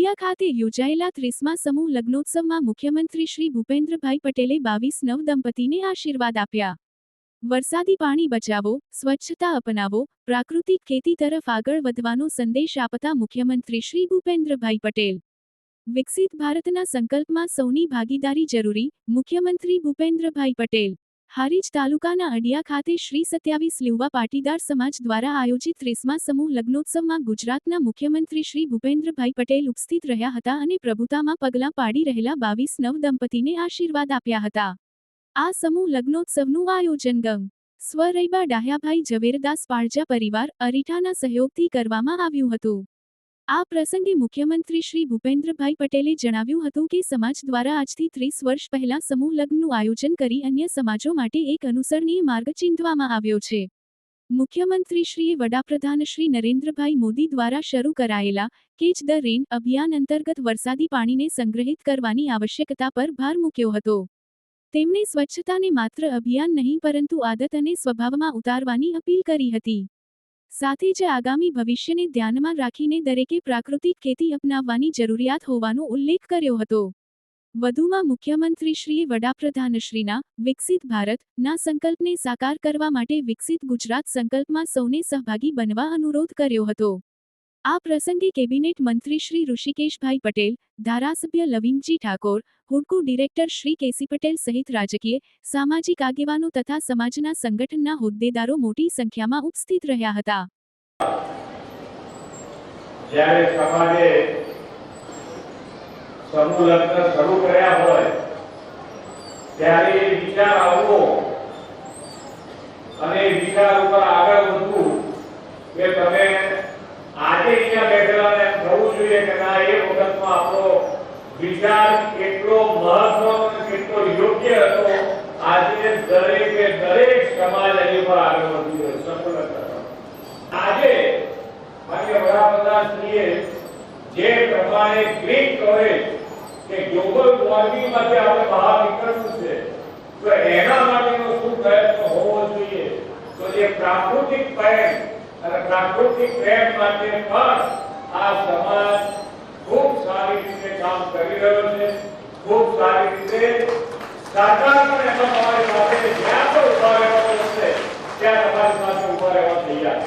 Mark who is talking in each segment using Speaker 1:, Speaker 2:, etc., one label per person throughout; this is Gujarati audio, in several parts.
Speaker 1: અડિયા ખાતે યોજાયેલા ત્રીસમા સમૂહ લગ્નોત્સવમાં મુખ્યમંત્રી શ્રી ભૂપેન્દ્રભાઈ પટેલે બાવીસ નવ દંપતીને આશીર્વાદ આપ્યા. વરસાદી પાણી બચાવો, સ્વચ્છતા અપનાવો, પ્રાકૃતિક ખેતી તરફ આગળ વધવાનો સંદેશ આપતા મુખ્યમંત્રી શ્રી ભૂપેન્દ્રભાઈ પટેલ. વિકસિત ભારતના સંકલ્પમાં સૌની ભાગીદારી જરૂરી, મુખ્યમંત્રી ભૂપેન્દ્રભાઈ પટેલ. હારીજ તાલુકાના અડિયા ખાતે શ્રી સત્યાવીસ લીવવા પાટીદાર સમાજ દ્વારા આયોજિત ત્રીસમા સમૂહ લગ્નોત્સવમાં ગુજરાતના મુખ્યમંત્રી શ્રી ભૂપેન્દ્રભાઈ પટેલ ઉપસ્થિત રહ્યા હતા અને પ્રભુતામાં પગલાં પાડી રહેલા બાવીસ નવ દંપતીને આશીર્વાદ આપ્યા હતા. આ સમૂહ લગ્નોત્સવનું આયોજન ગમ. સ્વરૈબા ડાહ્યાભાઈ ઝવેરદાસ પાળજા પરિવાર અરીઠાના સહયોગથી કરવામાં આવ્યું હતું. આ પ્રસંગે મુખ્યમંત્રી શ્રી ભૂપેન્દ્રભાઈ પટેલે જણાવ્યું હતું કે સમાજ દ્વારા આજથી ત્રીસ વર્ષ પહેલા સમૂહ લગ્નનું આયોજન કરી અન્ય સમાજો માટે એક અનુસરણીય માર્ગ ચીંધવામાં આવ્યો છે. મુખ્યમંત્રીશ્રીએ વડાપ્રધાન શ્રી નરેન્દ્રભાઈ મોદી દ્વારા શરૂ કરાયેલા કેચ ધ રેન અભિયાન અંતર્ગત વરસાદી પાણીને સંગ્રહિત કરવાની આવશ્યકતા પર ભાર મૂક્યો હતો. તેમણે સ્વચ્છતાને માત્ર અભિયાન નહીં પરંતુ આદત અને સ્વભાવમાં ઉતારવાની અપીલ કરી હતી. સાથે જ આગામી ભવિષ્યને ધ્યાનમાં રાખીને દરેકે પ્રાકૃતિક ખેતી અપનાવવાની જરૂરિયાત હોવાનો ઉલ્લેખ કર્યો હતો. વધુમાં મુખ્યમંત્રીશ્રીએ વડાપ્રધાનશ્રીના વિકસિત ભારતના સંકલ્પને સાકાર કરવા માટે વિકસિત ગુજરાત સંકલ્પમાં સૌને સહભાગી બનવા અનુરોધ કર્યો હતો. આ પ્રસંગે કેબિનેટ મંત્રી શ્રી ઋષિકેશભાઈ પટેલ, ધારાસભ્ય Lavingji Thakor, હુડકુ director Shri K C Patel સહિત રાજકીય, સામાજિક આગેવાનો તથા સમાજના સંગઠનના હોદ્દેદારો મોટી સંખ્યામાં ઉપસ્થિત રહ્યા હતા.
Speaker 2: અને વિચાર ઉપર આગળ વધવું કે તમે આજે અહીંયા બેઠેલા ને એમ ના એ વખતમાં આપણો વિચાર કેટલો મહત્વનો કેટલો યોગ્ય હતો, આજે દરેકે દરેક સમાજ એની પર આગળ વધી રહ્યો છે તરફ. આજે માન્ય વડાપ્રધાનશ્રીએ જે પ્રમાણે ક્લિક કરે કે ગ્લોબલ વોર્મિંગમાંથી આપણે બહાર નીકળવું છે, તો એના માટેનો શું પ્રયત્ન હોવો જોઈએ તો જે પ્રાકૃતિક પ્રેમ અને પ્રાકૃતિક પ્રેમ માટે પણ આ સમાજ ખૂબ સારી રીતે કામ કરી રહ્યો છે. ખૂબ સારી રીતે સરકાર પણ એમાં તમારી પાસે જ્યાં પણ ઊભા રહેવાનું હશે, ત્યાં તમારી પાસે ઊભા રહેવા તૈયાર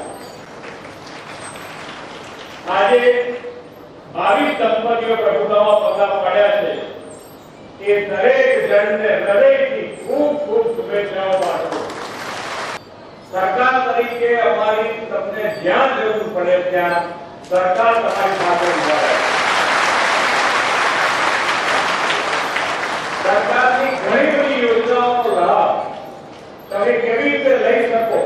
Speaker 2: આજે બાવીસ દંપતીઓ પ્રભુતામાં પગલા પડ્યા છે. એ દરેક જણને હૃદયથી ખૂબ ખૂબ શુભેચ્છાઓ પાઠવું. સરકાર તરીકે અમારી તમને જ્યાં જરૂર પડે ત્યાં સરકાર તમારી સાથે ઊભા રહે. સરકારની ઘણી બધી યોજનાઓનો લાભ તમે કેવી રીતે લઈ શકો?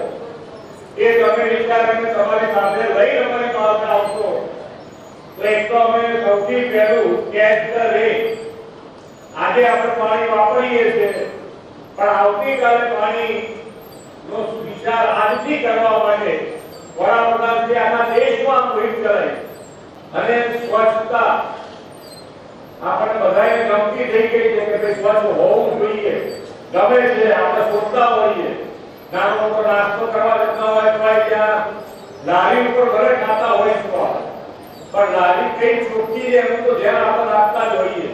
Speaker 2: એ તમે વિચારીને તમારી સાથે લઈ અમારી પાસે આવશો. તો એક તો અમે સૌથી પહેલું કેચ ધ રેન આજે આપણે પાણી વાપરીએ છીએ, પણ આવતીકાલે પાણી નો વિચાર આજથી કરવા માટે વડાપ્રધાનશ્રી આખા દેશમાં મુહિમ કરાય અને સ્વચ્છતા. આપણને બધાને ગમતી થઈ ગઈ છે કે ભાઈ સ્વચ્છ હોવું જોઈએ. ગમે છે, આપણે શોધતા હોઈએ. નાનો ઉપર નાસ્તો કરવા જતા હોય તો ત્યાં લારી ઉપર ભલે ખાતા હોય પણ લારી કઈ છૂટતી છે એનું તો ધ્યાન આપણે રાખતા જ હોઈએ.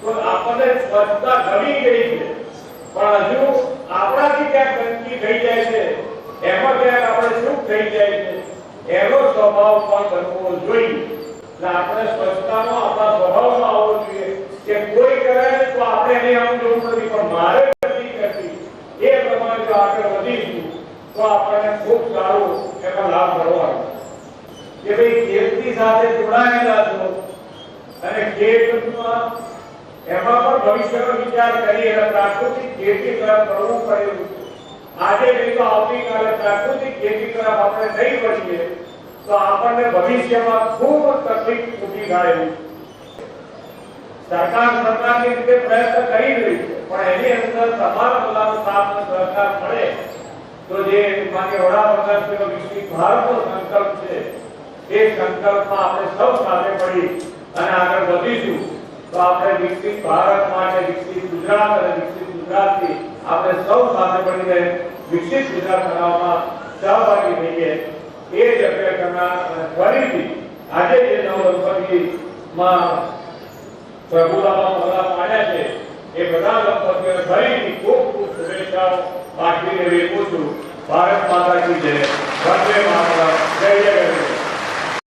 Speaker 2: તો આપણને સ્વચ્છતા ગમી ગઈ છે. પણ હજુ આપણાથી ક્યાંક ગંદકી થઈ જાય છે. એમાં ક્યાંક આપણે સુખ થઈ જાય છે, એનો સ્વભાવ પણ બનવો જોઈએ એટલે આપણે સ્વચ્છતાનો આપણા સ્વભાવમાં આવવો જોઈએ કે કોઈ કરે તો આપણે એને આમ જોવું નથી, પણ મારે નથી. કરતી એ પ્રમાણે જો આગળ વધીશું, તો આપણને ખૂબ સારું એમાં લાભ મળવાનો. કે ભાઈ ખેતી સાથે જોડાયેલા છો અને ખેતમાં એમાં પણ ભવિષ્યનો વિચાર કરી અને પ્રાકૃતિક ખેતી તરફ વળવું પડ્યું આજે નહીં તો આવતીકાલે પ્રાકૃતિક ખેતી તરફ આપણે નહીં વળીએ તો આપણને ભવિષ્યમાં ખૂબ તકલીફ ઊભી થાય એવી છે. સરકાર સરકારની રીતે પ્રયત્ન કરી રહી છે પણ એની અંદર તમારા બધાનો સાથ અને સહકાર મળે તો જે માન્ય વડાપ્રધાનશ્રીનો વિકસિત ભારતનો સંકલ્પ છે એ સંકલ્પમાં આપણે સૌ સાથે મળી અને આગળ વધીશું તો આપણે વિકસિત ભારત માટે વિકસિત ગુજરાત અને વિકસિત ગુજરાતથી આપણે સૌ સાથે મળીને ગુજરાત બનાવવામાં સહભાગી થઈએ એ જ અભ્યર્થના અને ફરીથી આજે જે નવ દંપતી માં પ્રભુરામાં પગલા પાડ્યા છે, એ બધા દંપતીઓને ફરીથી ખૂબ ખૂબ શુભેચ્છાઓ પાઠવીને વિરમું છું. ભારત માતા કી જય. વંદે માતરમ.